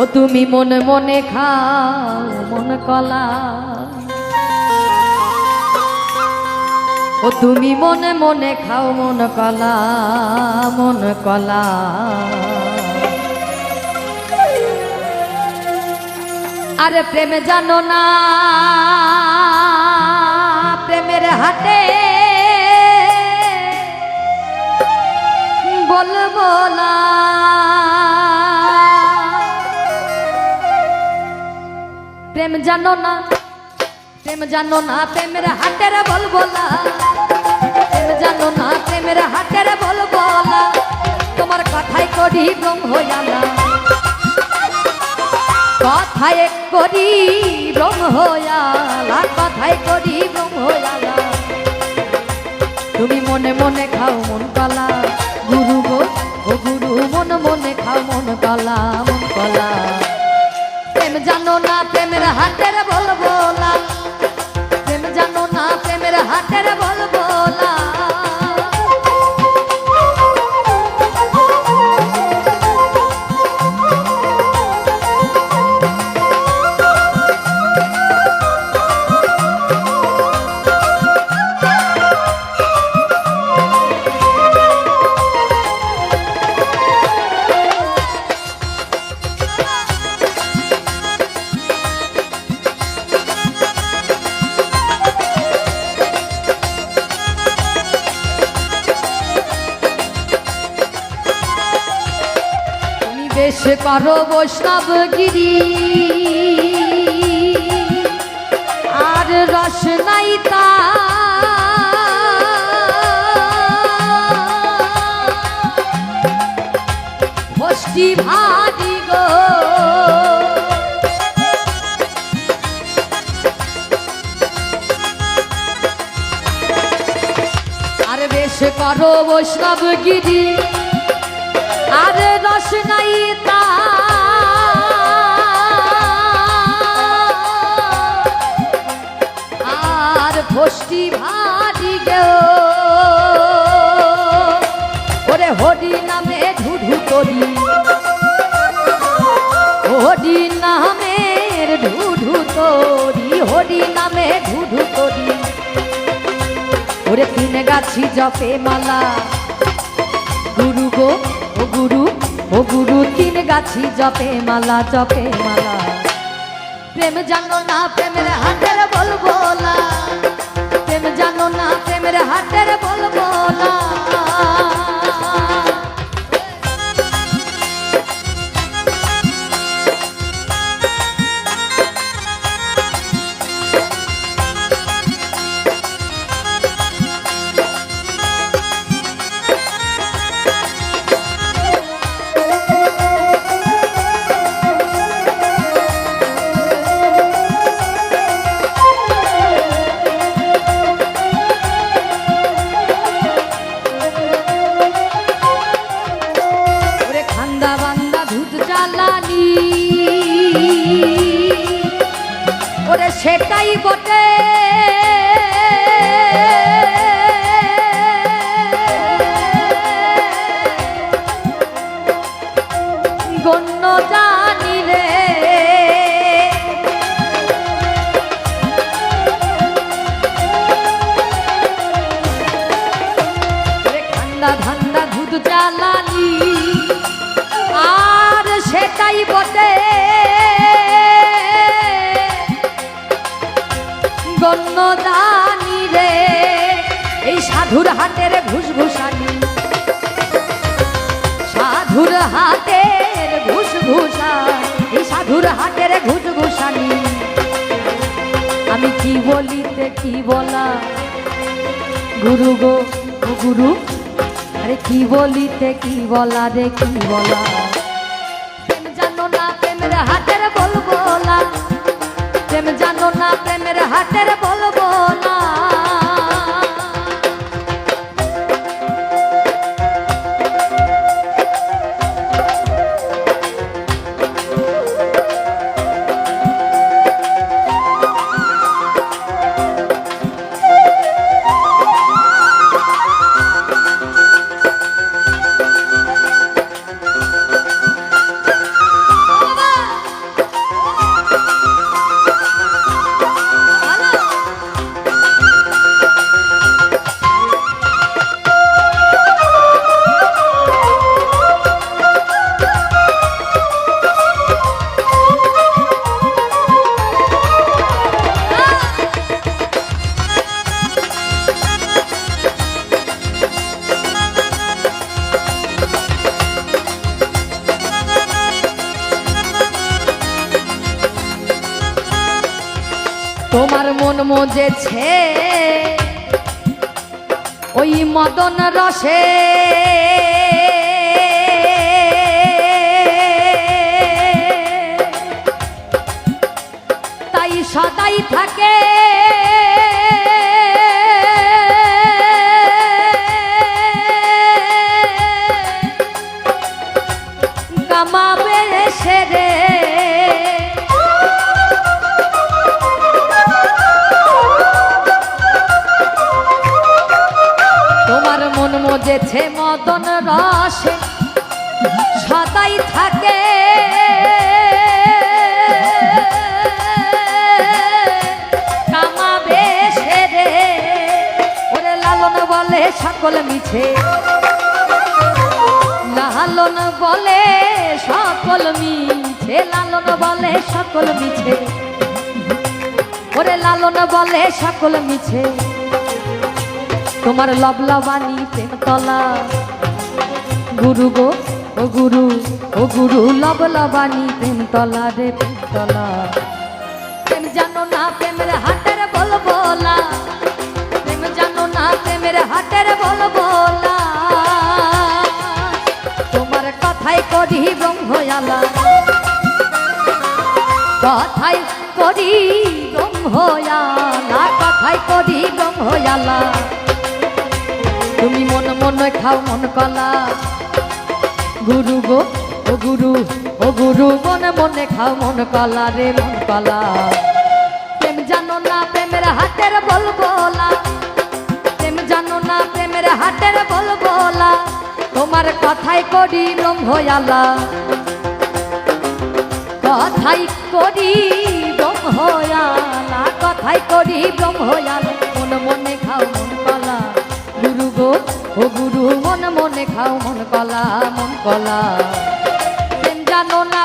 ও তুমি মনে মনে খাও, মন কলা। ও তুমি মনে মনে খাও, মন কলা মন কলা। আরে প্রেমে জানো না, প্রেমের হাটে বলব না। প্রেম জানো না, প্রেম জানো না, প্রেমের হাটের বলব না প্রেম জানো না, প্রেমের হাটের বলব না তোমার কথাই করি ব্রহ্ম হইয়ালা কথায় করি ব্রহ্ম হইয়ালা কথায় করি ব্রহ্ম হইয়ালা তুমি মনে মনে খাও মন কলা প্রেমের বেশ করো বৈষ্ণব গিরি আর রস নাই তা। বষ্টি ভারি গো। আর বেশ করো বৈষ্ণব গিরি ওরে হরি নামে ঢুঢু করি। হরি নামের ঢুঢু তরি হরি নামে ঢুঢু তরি ওরে তিন গাছি জপে মালা। গুরু গো, ও গুরু ও গুরু, তিন গাছি জপে মালা জপে মালা। প্রেম জানো না, প্রেমের হাতের বলব না। প্রেম জানো না প্রেমের হাতের বলব না। সেটাই বটে। সাধুর হাতের ঘুষ সাধুর হাতের ঘুষ সাধুর হাতের ঘুষ আমি কি বলিতে কি বলা? গুরু গো গুরু, আরে কি বলিতে কি বলা রে, কি বলা? প্রেম জানো না প্রেমের হাতের বলব না প্রেম জানো না প্রেমের হাতের বলব মন মজেছে। ওই মদন রসে। তাই সদাই থাকে। মজেছে মদন রসে, সদাই থাকে। কামাবে সেরে ওরে লালন বলে সকল মিছে। লালন বলে সকল মিছে, লালন বলে সকল মিছে। ওরে লালন বলে সকল মিছে। তোমার লবলবানি প্রেমতলা গুরু গো, ও গুরু ও গুরু লবলবানি প্রেমতলা রে প্রেমতলা প্রেম জানো না প্রেমের হাটের বলব না প্রেম জানো না প্রেমের হাটের বলব না তোমার কথাই করি ব্রহ্ময়ালা। কথাই করি ব্রহ্ময়ালা, কথাই করি ব্রহ্ময়ালা। তুমি মন মন খাও মন কলা। গুরু গো, ও গুরু ও গুরু, মনে মনে খাও মন কলা রে মন কলা। প্রেম জানো না প্রেমের হাতের বলবোলা। প্রেম জানো না প্রেমের হাতের বলবোলা। তোমার কথাই করি ব্রহ্ময়ালা। কথাই করি ব্রহ্ময়ালা, কথাই করি ব্রহ্ময়ালা। মন মনে খাও মন কলা। গো ও গুরু মন মনে খাও মন কলা মন কলা। জানো না